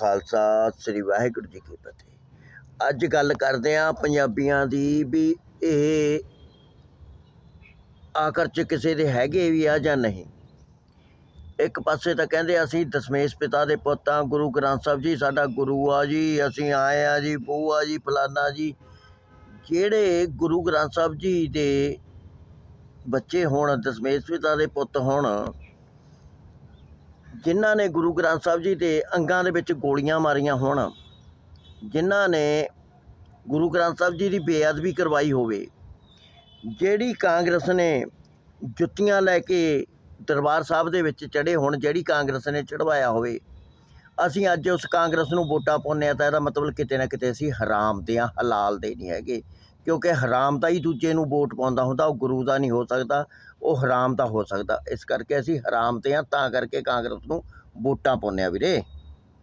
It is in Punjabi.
ਖਾਲਸਾ, ਸ੍ਰੀ ਵਾਹਿਗੁਰੂ ਜੀ ਕੀ ਫਤਿਹ। ਅੱਜ ਗੱਲ ਕਰਦੇ ਆ ਪੰਜਾਬੀਆਂ ਦੀ ਵੀ ਇਹ ਆਖਰ ਚ ਕਿਸੇ ਦੇ ਹੈਗੇ ਵੀ ਆ ਜਾਂ ਨਹੀਂ। ਇੱਕ ਪਾਸੇ ਤਾਂ ਕਹਿੰਦੇ ਅਸੀਂ ਦਸ਼ਮੇਸ਼ ਪਿਤਾ ਦੇ ਪੁੱਤ ਆ ਗੁਰੂ ਗ੍ਰੰਥ ਸਾਹਿਬ ਜੀ, ਸਾਡਾ ਗੁਰੂ ਆ ਜੀ, ਅਸੀਂ ਆਏ ਆ ਜੀ ਬੂ ਆ ਜੀ, ਫਲਾਨਾ ਜੀ। ਜਿਹੜੇ ਗੁਰੂ ਗ੍ਰੰਥ ਸਾਹਿਬ ਜੀ ਦੇ ਬੱਚੇ ਹੋਣ, ਦਸ਼ਮੇਸ਼ ਪਿਤਾ ਦੇ ਪੁੱਤ ਹੋਣ ਜਿਨ੍ਹਾਂ ਨੇ ਗੁਰੂ ਗ੍ਰੰਥ ਸਾਹਿਬ ਜੀ ਦੇ ਅੰਗਾਂ ਦੇ ਵਿੱਚ ਗੋਲੀਆਂ ਮਾਰੀਆਂ ਹੋਣ, ਜਿਨ੍ਹਾਂ ਨੇ ਗੁਰੂ ਗ੍ਰੰਥ ਸਾਹਿਬ ਜੀ ਦੀ ਬੇਅਦਬੀ ਕਰਵਾਈ ਹੋਵੇ, ਜਿਹੜੀ ਕਾਂਗਰਸ ਨੇ ਜੁੱਤੀਆਂ ਲੈ ਕੇ ਦਰਬਾਰ ਸਾਹਿਬ ਦੇ ਵਿੱਚ ਚੜੇ ਹੁਣ, ਜਿਹੜੀ ਕਾਂਗਰਸ ਨੇ ਚੜਵਾਇਆ ਹੋਵੇ, ਅਸੀਂ ਅੱਜ ਉਸ ਕਾਂਗਰਸ ਨੂੰ ਵੋਟਾਂ ਪਾਉਂਦੇ ਆ ਤਾਂ ਇਹਦਾ ਮਤਲਬ ਕਿਤੇ ਨਾ ਕਿਤੇ ਅਸੀਂ ਹਰਾਮ ਦੇ ਆ ਹਲਾਲ ਦੇ ਨਹੀਂ ਹੈਗੇ। ਕਿਉਂਕਿ ਹਰਾਮ ਦਾ ਹੀ ਦੂਜੇ ਨੂੰ ਵੋਟ ਪਾਉਂਦਾ ਹੁੰਦਾ, ਉਹ ਗੁਰੂ ਦਾ ਨਹੀਂ ਹੋ ਸਕਦਾ, ਉਹ ਹਰਾਮ ਦਾ ਹੋ ਸਕਦਾ। ਇਸ ਕਰਕੇ ਅਸੀਂ ਹਰਾਮ ਤੇ ਹਾਂ, ਤਾਂ ਕਰਕੇ ਕਾਂਗਰਸ ਨੂੰ ਵੋਟਾਂ ਪਾਉਂਦੇ ਹਾਂ ਵੀਰੇ।